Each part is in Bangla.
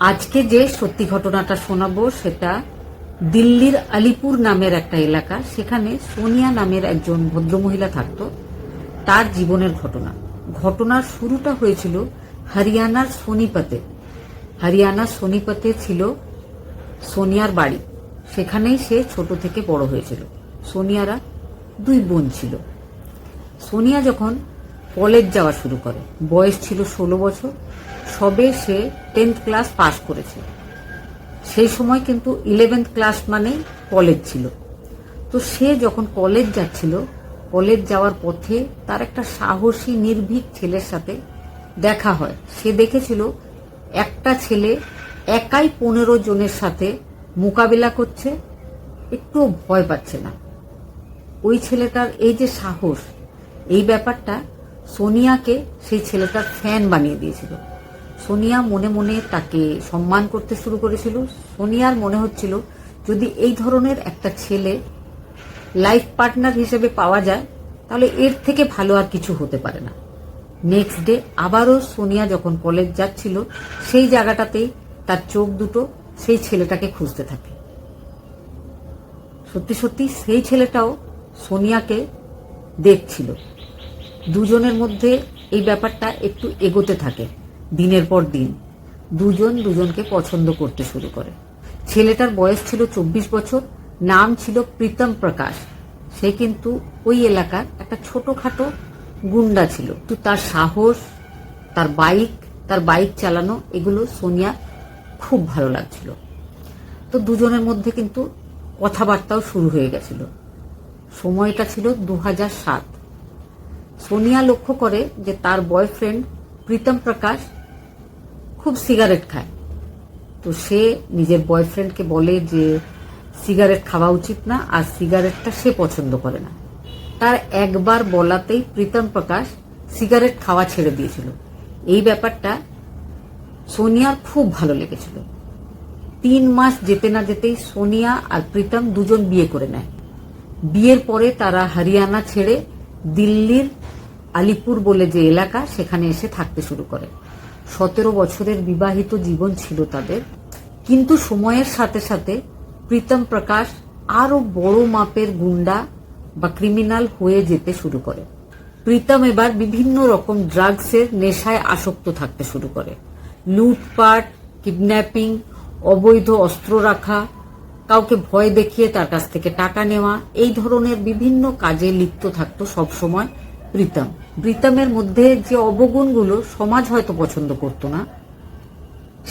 আজকে যে সত্যি ঘটনাটা শোনাবো সেটা দিল্লির আলিপুর নামের একটা এলাকা। সেখানে সোনিয়া নামের একজন ভদ্রমহিলা থাকতো। তার জীবনের ঘটনা। ঘটনার শুরুটা হয়েছিল হরিয়ানার সোনিপতে। হরিয়ানার সোনিপতে ছিল সোনিয়ার বাড়ি। সেখানেই সে ছোট থেকে বড় হয়েছিল। সোনিয়ারা দুই বোন ছিল। সোনিয়া যখন কলেজ যাওয়া শুরু করে। বয়স ছিল ষোলো বছর। সবে সে টেন্থ ক্লাস পাশ করেছে। সেই সময় কিন্তু ইলেভেন্থ ক্লাস মানেই কলেজ ছিল। তো সে যখন কলেজ যাচ্ছিল কলেজ যাওয়ার পথে তার একটা সাহসী, নির্ভীক ছেলের সাথে দেখা হয়। সে দেখেছিল একটা ছেলে একাই পনেরো জনের সাথে মোকাবিলা করছে একটু ভয় পাচ্ছে না। ওই ছেলেটার এই যে সাহস, এই ব্যাপারটা সোনিয়াকে সেই ছেলেটার ফ্যান বানিয়ে দিয়েছিল। সোনিয়া মনে মনে তাকে সম্মান করতে শুরু করেছিল। সোনিয়ার মনে হচ্ছিল, যদি এই ধরনের একটা ছেলে লাইফ পার্টনার হিসেবে পাওয়া যায়, তাহলে এর থেকে ভালো আর কিছু হতে পারে না। নেক্সট ডে আবারও সোনিয়া যখন কলেজ যাচ্ছিল, সেই জায়গাটাতেই তার চোখ দুটো সেই ছেলেটাকে খুঁজতে থাকে। সত্যি সত্যি সেই ছেলেটাও সোনিয়াকে দেখছিল। দুজনের মধ্যে এই ব্যাপারটা একটু এগোতে থাকে, দিনের পর দিন। দুজন দুজনকে পছন্দ করতে শুরু করে। ছেলেটার বয়স ছিল চব্বিশ বছর, নাম ছিল প্রীতম প্রকাশ। সে কিন্তু ওই এলাকার একটা ছোটোখাটো গুন্ডা ছিল। তো তার সাহস, তার বাইক তার বাইক চালানো, এগুলো সোনিয়া খুব ভালো লাগছিল। তো দুজনের মধ্যে কিন্তু কথাবার্তাও শুরু হয়ে গেছিল। সময়টা ছিল দু হাজার সাত। সোনিয়া লক্ষ্য করে যে তার বয়ফ্রেন্ড প্রীতম প্রকাশ খুব সিগারেট খায়। তো সে নিজের বয়ফ্রেন্ডকে বলে যে সিগারেট খাওয়া উচিত না আর সিগারেটটা সে পছন্দ করে না। তার একবার বলাতেই প্রীতম প্রকাশ সিগারেট খাওয়া ছেড়ে দিয়েছিল। এই ব্যাপারটা সোনিয়ার খুব ভালো লেগেছিল। তিন মাস যেতে না যেতেই সোনিয়া আর প্রীতম দুজন বিয়ে করে নেয়। বিয়ের পরে তারা হরিয়ানা ছেড়ে দিল্লির আলিপুর বলে যে এলাকা, সেখানে এসে থাকতে শুরু করে। সতেরো বছরের বিবাহিত জীবন ছিল তাদের। কিন্তু সময়ের সাথে সাথে প্রীতম প্রকাশ আরও বড় মাপের গুন্ডা বা ক্রিমিনাল হয়ে যেতে শুরু করে। প্রীতম এবার বিভিন্ন রকম ড্রাগসের নেশায় আসক্ত থাকতে শুরু করে। লুটপাট কিডন্যাপিং অবৈধ অস্ত্র রাখা, কাউকে ভয় দেখিয়ে তার কাছ থেকে টাকা নেওয়া, এই ধরনের বিভিন্ন কাজে লিপ্ত থাকতো সবসময় প্রীতম। প্রীতমের মধ্যে যে অবগুণগুলো সমাজ হয়তো পছন্দ করতো না,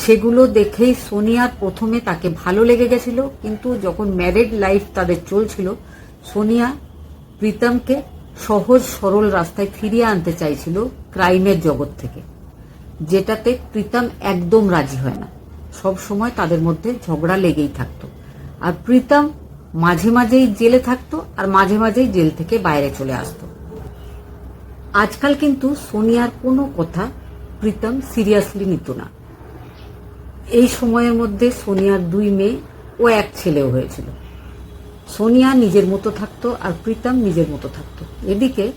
সেগুলো দেখেই সোনিয়ার প্রথমে তাকে ভালো লেগে গেছিল, কিন্তু যখন ম্যারেড লাইফ তাদের চলছিল, সোনিয়া প্রীতমকে সহজ সরল রাস্তায় ফিরিয়ে আনতে চাইছিল ক্রাইমের জগৎ থেকে, যেটাতে প্রীতম একদম রাজি হয় না। সব সময় তাদের মধ্যে ঝগড়া লেগেই থাকতো। আর প্রীতম মাঝে মাঝেই জেলে থাকতো আর মাঝে মাঝেই জেল থেকে বাইরে চলে আসতো। আজকাল কিন্তু সোনিয়ার কোনো কথা প্রীতম সিরিয়াসলি নিত না। এই সময়ের মধ্যে সোনিয়ার দুই মেয়ে ও এক ছেলেও হয়েছিল। সোনিয়া নিজের মতো থাকতো আর প্রীতম নিজের মতো থাকতো। এদিকে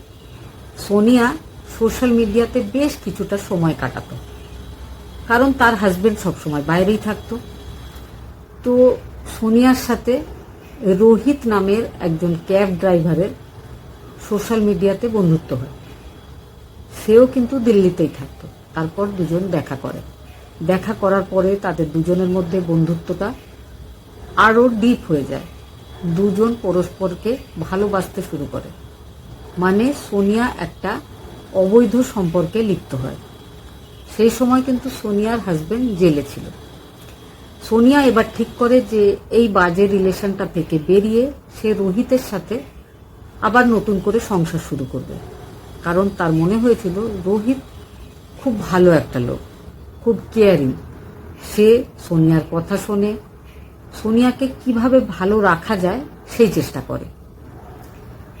সোনিয়া সোশ্যাল মিডিয়াতে বেশ কিছুটা সময় কাটাতো। কারণ তার হাজবেন্ড সবসময় বাইরেই থাকতো। তো সোনিয়ার সাথে রোহিত নামের একজন ক্যাব ড্রাইভারের সোশ্যাল মিডিয়াতে বন্ধুত্ব হয়। সেও কিন্তু দিল্লিতেই থাকতো। তারপর দুজন দেখা করে। দেখা করার পরে তাদের দুজনের মধ্যে বন্ধুত্বটা আরও ডিপ হয়ে যায়। দুজন পরস্পরকে ভালোবাসতে শুরু করে। মানে সোনিয়া একটা অবৈধ সম্পর্কে লিপ্ত হয়। সেই সময় কিন্তু সোনিয়ার হাজবেন্ড জেলে ছিল। সোনিয়া এবার ঠিক করে যে এই বাজে রিলেশনটা থেকে বেরিয়ে সে রোহিতের সাথে আবার নতুন করে সংসার শুরু করবে। কারণ তার মনে হয়েছিল রোহিত খুব ভালো একটা লোক, খুব কেয়ারিং সে সোনিয়ার কথা শোনে। সোনিয়াকে কীভাবে ভালো রাখা যায় সেই চেষ্টা করে।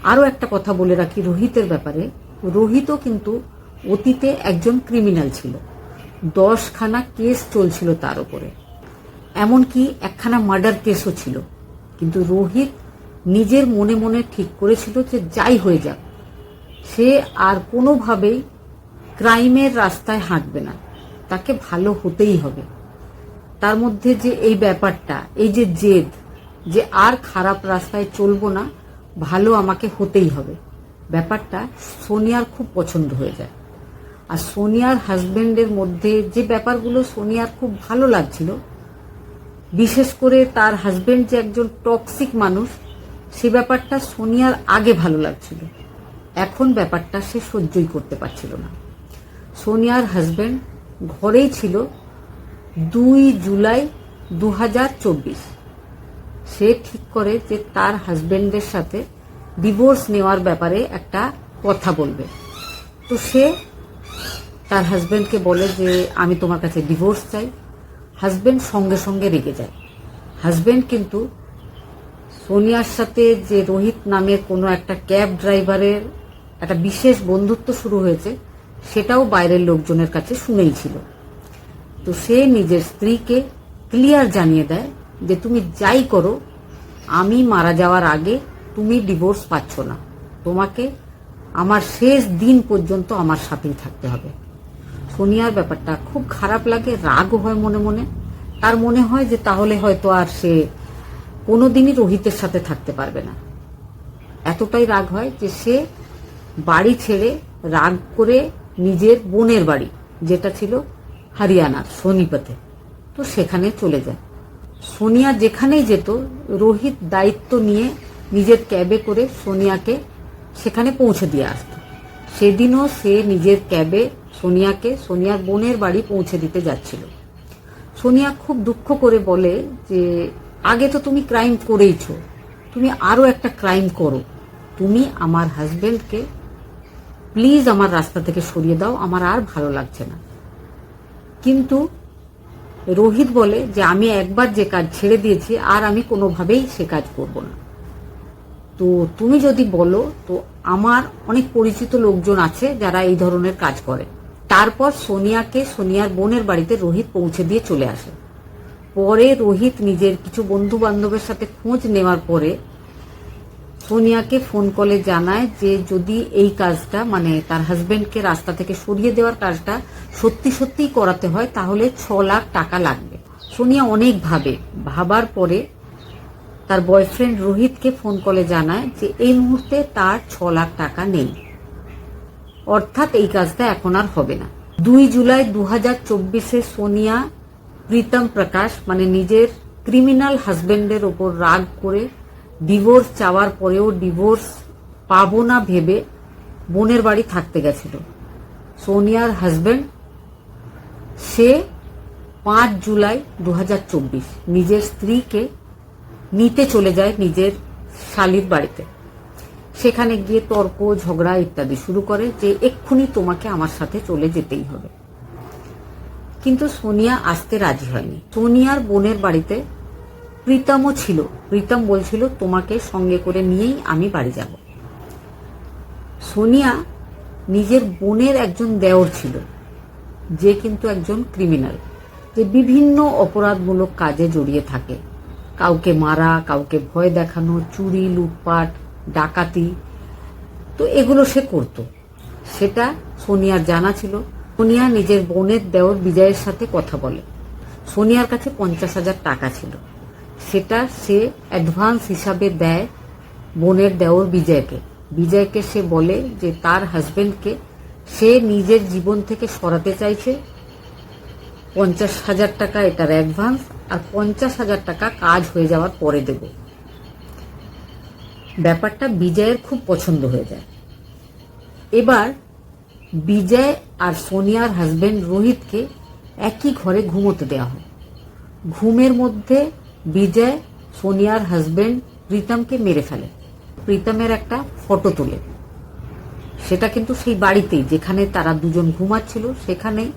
আরও একটা কথা বলে রাখি রোহিতের ব্যাপারে। রোহিতও কিন্তু অতীতে একজন ক্রিমিনাল ছিল। দশখানা কেস চলছিল তার উপরে। এমনকি একখানা মার্ডার কেসও ছিল। কিন্তু রোহিত নিজের মনে মনে ঠিক করেছিল যে যাই হয়ে যাক সে আর কোনোভাবেই ক্রাইমের রাস্তায় হাঁটবে না। তাকে ভালো হতেই হবে। তার মধ্যে যে এই ব্যাপারটা, এই যে জেদ, যে আর খারাপ রাস্তায় চলবো না, ভালো আমাকে হতেই হবে। ব্যাপারটা সোনিয়ার খুব পছন্দ হয়ে যায়। আর সোনিয়ার হাজবেন্ডের মধ্যে যে ব্যাপারগুলো সোনিয়ার খুব ভালো লাগছিল, বিশেষ করে তার হাজবেন্ড যে একজন টক্সিক মানুষ, সে ব্যাপারটা সোনিয়ার আগে ভালো লাগছিল। এখন ব্যাপারটা সে সহ্যই করতে পারছিল না। সোনিয়ার হাজব্যান্ড ঘরেই ছিল দুই জুলাই দু হাজার চব্বিশ। সে ঠিক করে যে তার হাজবেন্ডের সাথে ডিভোর্স নেওয়ার ব্যাপারে একটা কথা বলবে। তো সে তার হাজব্যান্ডকে বলে যে, আমি তোমার কাছে ডিভোর্স চাই। হাজবেন্ড সঙ্গে সঙ্গে রেগে যায়। হাজবেন্ড কিন্তু সোনিয়ার সাথে যে রোহিত নামের কোনো একটা ক্যাব ড্রাইভারের একটা বিশেষ বন্ধুত্ব শুরু হয়েছে, সেটাও বাইরের লোকজনের কাছে শুনেই ছিল। তো সে নিজের স্ত্রীকে ক্লিয়ার জানিয়ে দেয় যে, তুমি যাই করো, আমি মারা যাওয়ার আগে তুমি ডিভোর্স পাচ্ছ না। তোমাকে আমার শেষ দিন পর্যন্ত আমার সাথেই থাকতে হবে। সোনিয়ার ব্যাপারটা খুব খারাপ লাগে রাগও হয় মনে মনে। তার মনে হয় যে, তাহলে হয়তো আর সে কোনোদিনই রোহিতের সাথে থাকতে পারবে না। এতটাই রাগ হয় যে, সে বাড়ি ছেড়ে রাগ করে নিজের বোনের বাড়ি, যেটা ছিল হরিয়ানার সোনিপথে তো সেখানে চলে যায়। সোনিয়া যেখানেই যেত, রোহিত দায়িত্ব নিয়ে নিজের ক্যাবে করে সোনিয়াকে সেখানে পৌঁছে দিয়ে আসতো। সেদিনও সে নিজের ক্যাবে সোনিয়াকে, সোনিয়ার বোনের বাড়ি পৌঁছে দিতে যাচ্ছিল। সোনিয়া খুব দুঃখ করে বলে যে, আগে তো তুমি ক্রাইম করেইছো। তুমি আরও একটা ক্রাইম করো। তুমি আমার হাজবেন্ডকে প্লিজ আমার রাস্তা থেকে সরিয়ে দাও, আমার আর ভালো লাগছে না। কিন্তু রোহিত বলে যে, আমি একবার যে কাজ ছেড়ে দিয়েছি, আর আমি কোনোভাবেই সে কাজ করব না। তো তুমি যদি বলো, তো আমার অনেক পরিচিত লোকজন আছে যারা এই ধরনের কাজ করে। তারপর সোনিয়াকে, সোনিয়ার বোনের বাড়িতে রোহিত পৌঁছে দিয়ে চলে আসে। পরে রোহিত নিজের কিছু বন্ধু বান্ধবের সাথে খোঁজ নেওয়ার পরে সোনিয়াকে ফোন কলে জানায় যে যদি এই কাজটা মানে তার হাজবেন্ডকে রাস্তা থেকে সরিয়ে দেওয়ার কাজটা সত্যি সত্যিই করাতে হয়, তাহলে ছ লাখ টাকা লাগবে। সোনিয়া অনেক ভাবে। ভাবার পরে তার বয়ফ্রেন্ড রোহিতকে ফোন কলে জানায় যে এই মুহূর্তে তার ছ লাখ টাকা নেই। অর্থাৎ এই কাজটা এখন আর হবে না। দুই জুলাই দু হাজার চব্বিশে সোনিয়া প্রীতম প্রকাশ মানে নিজের ক্রিমিনাল হাজবেন্ডের ওপর রাগ করে ডিভোর্স চাওয়ার পরেও ডিভোর্স পাবো না ভেবে বোনের বাড়ি থাকতে গেছিল। সোনিয়ার হাজবেন্ড সে পাঁচ জুলাই দু হাজার চব্বিশ, নিজের স্ত্রীকে নিতে চলে যায় নিজের শালির বাড়িতে। সেখানে গিয়ে তর্ক, ঝগড়া ইত্যাদি শুরু করে যে এক্ষুনি তোমাকে আমার সাথে চলে যেতেই হবে। কিন্তু সোনিয়া আসতে রাজি হয়নি। সোনিয়ার বোনের বাড়িতে প্রীতমও ছিল। প্রীতম বলছিল, তোমাকে সঙ্গে করে নিয়েই আমি বাড়ি যাব। সোনিয়া নিজের বোনের একজন দেওর ছিল, যে কিন্তু একজন ক্রিমিনাল, যে বিভিন্ন অপরাধমূলক কাজে জড়িয়ে থাকে। কাউকে মারা, কাউকে ভয় দেখানো, চুরি, লুটপাট, ডাকাতি, তো এগুলো সে করত। সেটা সোনিয়ার জানা ছিল। সোনিয়া নিজের বোনের দেওর বিজয়ের সাথে কথা বলে। সোনিয়ার কাছে পঞ্চাশ হাজার টাকা ছিল। সেটা সে অ্যাডভান্স হিসাবে দেয় বোনের দেওর বিজয়কে। বিজয়কে সে বলে যে তার হাজবেন্ডকে সে নিজের জীবন থেকে সরাতে চাইছে। পঞ্চাশ হাজার টাকা এটার অ্যাডভান্স আর পঞ্চাশ হাজার টাকা কাজ হয়ে যাওয়ার পরে দেব। ব্যাপারটা বিজয়ের খুব পছন্দ হয়ে যায়। এবার বিজয় আর সোনিয়ার হাজবেন্ড রোহিতকে একই ঘরে ঘুমোতে দেওয়া হয়। ঘুমের মধ্যে বিজয়, সোনিয়ার হাজবেন্ড প্রীতমকে মেরে ফেলে। প্রীতমের একটা ফটো তোলে। সেটা কিন্তু সেই বাড়িতেই, যেখানে তারা দুজন ঘুমাচ্ছিল, সেখানেই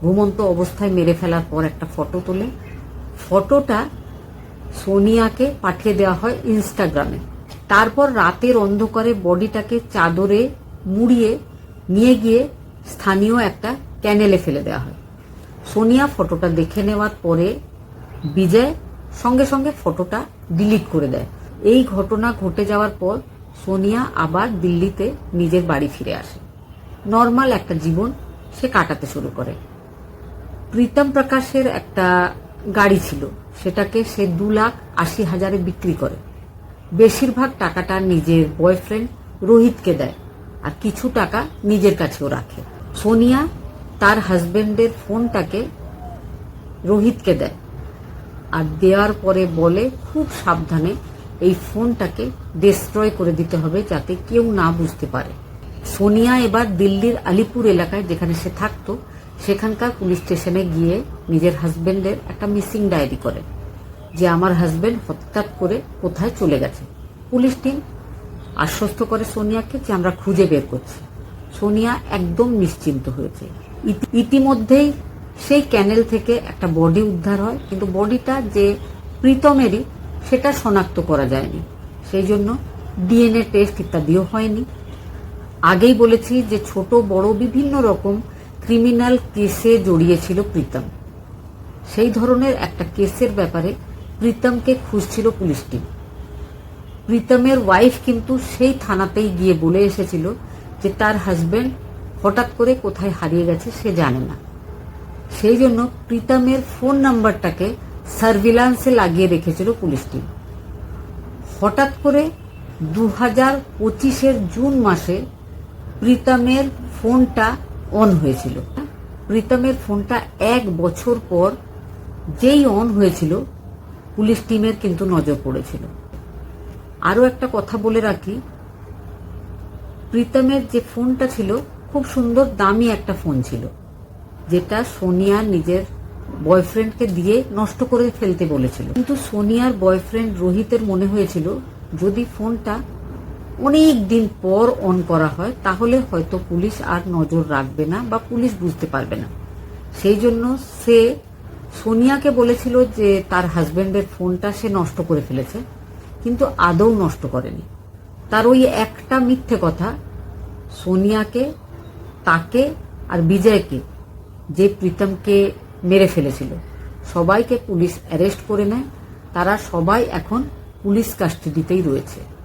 ঘুমন্ত অবস্থায় মেরে ফেলার পর একটা ফটো তোলে। ফটোটা সোনিয়াকে পাঠিয়ে দেওয়া হয় ইনস্টাগ্রামে তারপর রাতের অন্ধকারে বডিটাকে চাদরে মুড়িয়ে নিয়ে গিয়ে স্থানীয় একটা ক্যানেলে ফেলে দেওয়া হয়। সোনিয়া ফটোটা দেখে নেওয়ার পরে বিজয় সঙ্গে সঙ্গে ফটোটা ডিলিট করে দেয়। এই ঘটনা ঘটে যাওয়ার পর সোনিয়া আবার দিল্লিতে নিজের বাড়ি ফিরে আসে। নর্মাল একটা জীবন সে কাটাতে শুরু করে। প্রীতম প্রকাশের একটা গাড়ি ছিল, সেটাকে সে দু লাখ আশি হাজারে বিক্রি করে। বেশিরভাগ টাকাটা নিজের বয়ফ্রেন্ড রোহিতকে দেয় আর কিছু টাকা নিজের কাছেও রাখে। সোনিয়া তার হাজবেন্ডের ফোনটাকে রোহিতকে দেয়। আর দেওয়ার পরে বলে খুব সাবধানে এই ফোনটাকে ডিস্ট্রয় করে দিতে হবে যাতে কেউ না বুঝতে পারে। সোনিয়া এবার দিল্লির আলিপুর এলাকায় যেখানে সে থাকতো, সেখানকার পুলিশ স্টেশনে গিয়ে নিজের হাজবেন্ডের একটা মিসিং ডায়েরি করে, যে আমার হাজবেন্ড হঠাৎ করে কোথায় চলে গেছে। পুলিশ টিম আশ্বস্ত করে সোনিয়াকে যে আমরা খুঁজে বের করছি। সোনিয়া একদম নিশ্চিন্ত হয়েছে। ইতি- ইতিমধ্যেই সেই ক্যানেল থেকে একটা বডি উদ্ধার হয়, কিন্তু বডিটা যে প্রীতমেরই সেটা শনাক্ত করা যায়নি। সেই জন্য ডিএনএ টেস্ট ইত্যাদিও হয়নি। আগেই বলেছি যে ছোট, বড় বিভিন্ন রকম ক্রিমিনাল কেসে জড়িয়েছিল প্রীতম। সেই ধরনের একটা কেসের ব্যাপারে প্রীতমকে খুঁজছিল পুলিশ টিম। প্রীতমের ওয়াইফ কিন্তু সেই থানাতেই গিয়ে বলে এসেছিল যে তার হাজবেন্ড হঠাৎ করে কোথায় হারিয়ে গেছে সে জানে না। সেই জন্য প্রীতমের ফোন নাম্বারটাকে সার্ভিলান্সে লাগিয়ে রেখেছিল পুলিশ টিম। হঠাৎ করে দু হাজার পঁচিশের জুন মাসে প্রীতমের ফোনটা অন হয়েছিল। প্রীতমের ফোনটা এক বছর পর যেই অন হয়েছিল, পুলিশ টিমের কিন্তু নজর পড়েছিল। আরও একটা কথা বলে রাখি, প্রীতমের যে ফোনটা ছিল, খুব সুন্দর দামি একটা ফোন ছিল। যেটা সোনিয়া নিজের বয়ফ্রেন্ডকে দিয়ে নষ্ট করে ফেলতে বলেছিল। কিন্তু সোনিয়ার বয়ফ্রেন্ড রোহিতের মনে হয়েছিল, যদি ফোনটা অনেক দিন পর অন করা হয়, তাহলে হয়তো পুলিশ আর নজর রাখবে না বা পুলিশ বুঝতে পারবে না। সেই জন্য সে সোনিয়াকে বলেছিল যে তার হাজবেন্ডের ফোনটা সে নষ্ট করে ফেলেছে, কিন্তু আদৌ নষ্ট করেনি। তার ওই একটা মিথ্যে কথা, সোনিয়াকে, তাকে আর বিজয়কে যে প্রীতমকে মেরে ফেলেছিল। সবাইকে পুলিশ অ্যারেস্ট করে নেয়। তারা সবাই এখন পুলিশ কাস্টাডিতেই রয়েছে।